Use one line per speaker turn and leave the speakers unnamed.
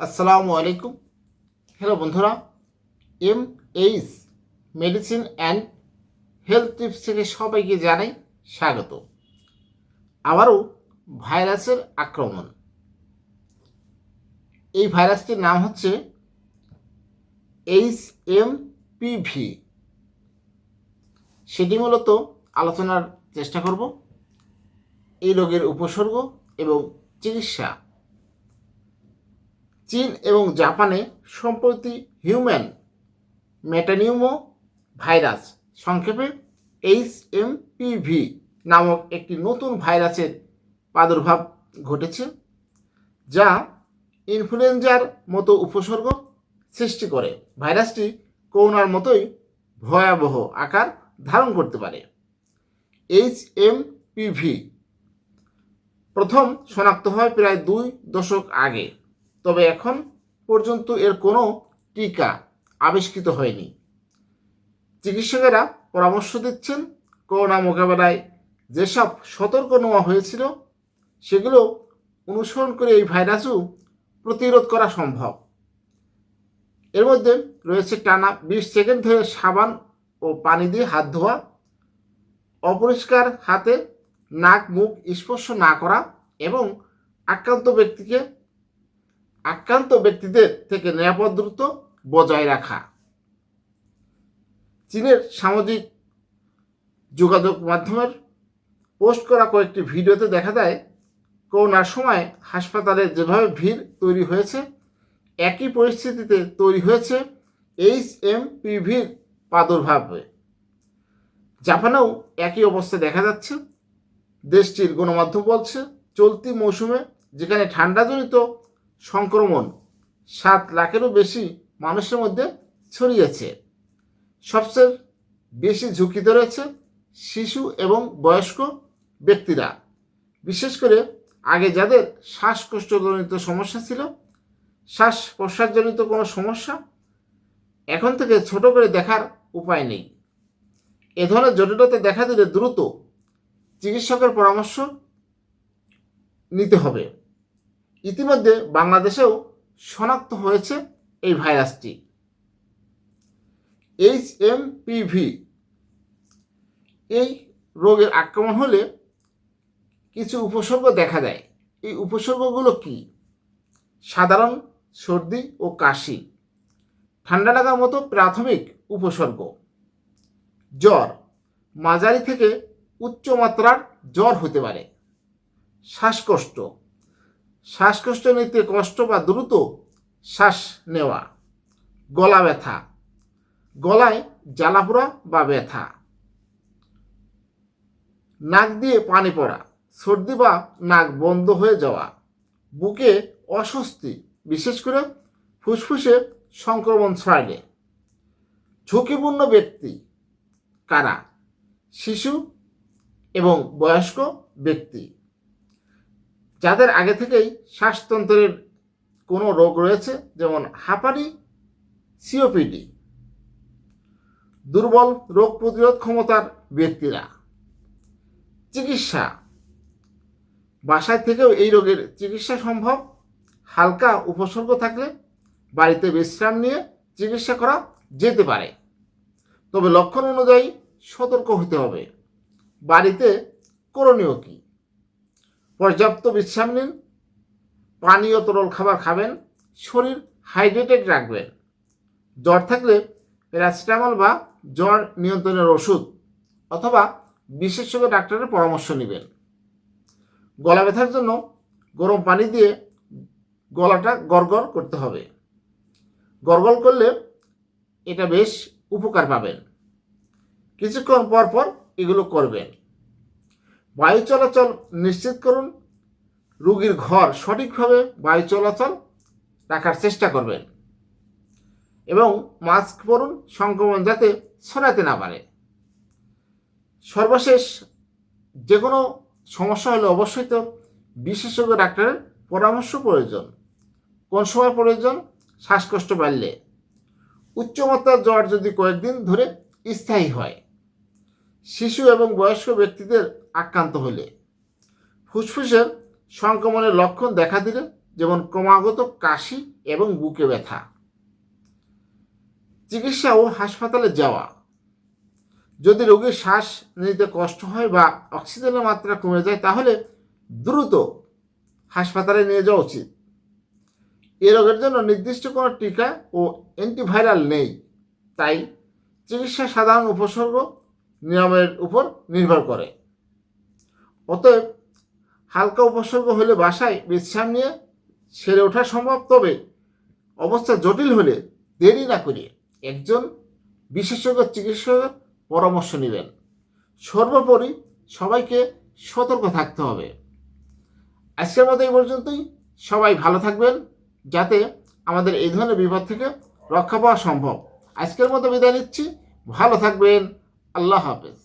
আসসালামু আলাইকুম। হ্যালো বন্ধুরা, M H medicine and health tips থেকে সবাইকে জানাই স্বাগত। আবারও ভাইরাসের আক্রমণ। এই ভাইরাসটির নাম হচ্ছে এইচ এম পিভি সেটি মূলত আলোচনার চেষ্টা করব। এই রোগের উপসর্গ এবং চিকিৎসা চীন এবং জাপানে সম্প্রতি হিউম্যান মেটানিউমো ভাইরাস সংক্ষেপে এইচ এম পিভি নামক একটি নতুন ভাইরাসের প্রাদুর্ভাব ঘটেছে, যা ইনফ্লুয়েঞ্জার মতো উপসর্গ সৃষ্টি করে। ভাইরাসটি করোনার মতোই ভয়াবহ আকার ধারণ করতে পারে। এইচ এম পিভি প্রথম শনাক্ত হয় প্রায় দুই দশক আগে। তবে এখন পর্যন্ত এর কোনো টিকা আবিষ্কৃত হয়নি। চিকিৎসকেরা পরামর্শ দিচ্ছেন, করোনা মোকাবেলায় যেসব সতর্ক নেওয়া হয়েছিল, সেগুলো অনুসরণ করে এই ভাইরাসও প্রতিরোধ করা সম্ভব। এর মধ্যে রয়েছে টানা বিশ সেকেন্ড ধরে সাবান ও পানি দিয়ে হাত ধোয়া, অপরিষ্কার হাতে নাক মুখ স্পর্শ না করা এবং আক্রান্ত ব্যক্তিকে আক্রান্ত ব্যক্তিদের থেকে নিরাপদ দূরত্ব বজায় রাখা। চীনের সামাজিক যোগাযোগ মাধ্যমের পোস্ট করা কয়েকটি ভিডিওতে দেখা যায়, করোনার সময় হাসপাতালে যেভাবে ভিড় তৈরি হয়েছে, একই পরিস্থিতিতে তৈরি হয়েছে এইচ এম পিভির প্রাদুর্ভাবে। জাপানেও একই অবস্থা দেখা যাচ্ছে। দেশটির গণমাধ্যম বলছে, চলতি মৌসুমে যেখানে ঠান্ডাজনিত সংক্রমণ সাত লাখেরও বেশি মানুষের মধ্যে ছড়িয়েছে। সবচেয়ে বেশি ঝুঁকিতে রয়েছে শিশু এবং বয়স্ক ব্যক্তিরা। বিশেষ করে আগে যাদের শ্বাসকষ্টজনিত সমস্যা ছিল শ্বাস প্রশ্বাসজনিত কোনো সমস্যা এখন থেকে ছোট করে দেখার উপায় নেই। এ ধরনের জটিলতা দেখা দিলে দ্রুত চিকিৎসকের পরামর্শ নিতে হবে। ইতিমধ্যে বাংলাদেশেও শনাক্ত হয়েছে এই ভাইরাসটি। এইচ এম পিভি এই রোগের আক্রমণ হলে কিছু উপসর্গ দেখা দেয়। এই উপসর্গগুলো কি? সাধারণ সর্দি ও কাশি, ঠান্ডা লাগার মতো প্রাথমিক উপসর্গ, জ্বর, মাঝারি থেকে উচ্চ মাত্রার জ্বর হতে পারে, শ্বাসকষ্ট শ্বাসকষ্ট নিতে কষ্ট বা দ্রুত শ্বাস নেওয়া, গলা ব্যথা, গলায় জ্বালাপোড়া বা ব্যথা, নাক দিয়ে পানি পড়া, সর্দি বা নাক বন্ধ হয়ে যাওয়া, বুকে অস্বস্তি, বিশেষ করে ফুসফুসে সংক্রমণ ছড়ালে, ঝুঁকিপূর্ণ ব্যক্তি কারা? শিশু এবং বয়স্ক ব্যক্তি। যাদের আগে থেকেই শ্বাসতন্ত্রের কোনো রোগ রয়েছে, যেমন হাঁপানি সিওপিডি দুর্বল রোগ প্রতিরোধ ক্ষমতার ব্যক্তিরা। চিকিৎসা, বাসায় থেকেও এই রোগের চিকিৎসা সম্ভব। হালকা উপসর্গ থাকলে বাড়িতে বিশ্রাম নিয়ে চিকিৎসা করা যেতে পারে। তবে লক্ষণ অনুযায়ী সতর্ক হতে হবে। বাড়িতে করণীয় কী? পর্যাপ্ত বিশ্রাম নিন, পানীয় তরল খাবার খাবেন, শরীর হাইড্রেটেড রাখবেন জ্বর থাকলে প্যারাসিটামল বা জ্বর নিয়ন্ত্রণের ওষুধ অথবা বিশেষজ্ঞ ডাক্তারের পরামর্শ নেবেন। গলা ব্যথার জন্য গরম পানি দিয়ে গলাটা গড়গড় করতে হবে। গড়গড় করলে এটা বেশ উপকার পাবেন। কিছুক্ষণ পর পর এগুলো করবেন। বায়ু চলাচল নিশ্চিত করুন। রুগীর ঘর সঠিকভাবে বায়ু চলাচল রাখার চেষ্টা করবেন। এবং মাস্ক পরুন, সংক্রমণ যাতে ছড়াতে না পারে। সর্বশেষ যে কোনো সমস্যা হলে অবশ্যই তো বিশেষজ্ঞ ডাক্তারের পরামর্শ প্রয়োজন। কোন সময় প্রয়োজন? শ্বাসকষ্ট বাড়লে। উচ্চমাত্রার জ্বর যদি কয়েকদিন ধরে স্থায়ী হয়। শিশু এবং বয়স্ক ব্যক্তিদের আক্রান্ত হলে ফুসফুসের সংক্রমণের লক্ষণ দেখা দিলে, যেমন ক্রমাগত কাশি এবং বুকে ব্যথা। চিকিৎসা ও হাসপাতালে যাওয়া। যদি রোগীর শ্বাস নিতে কষ্ট হয় বা অক্সিজেনের মাত্রা কমে যায়, তাহলে দ্রুত হাসপাতালে নিয়ে যাওয়া উচিত। এ রোগের জন্য নির্দিষ্ট কোনো টিকা ও অ্যান্টিভাইরাল নেই। তাই চিকিৎসা সাধারণ উপসর্গ নিয়মের উপর নির্ভর করে। অতএব হালকা উপসর্গ হলে বাসায় বিশ্রাম নিয়ে সেরে ওঠা সম্ভব, তবে অবস্থা জটিল হলে দেরি না করে একজন বিশেষজ্ঞ চিকিৎসকের পরামর্শ নেবেন। সর্বোপরি সবাইকে সতর্ক থাকতে হবে। আজকের মতো এই পর্যন্তই। সবাই ভালো থাকবেন যাতে আমাদের এই ধরনের বিপদ থেকে রক্ষা পাওয়া সম্ভব। আজকের মতো বিদায় নিচ্ছি। ভালো থাকবেন। আল্লাহ হাফেজ।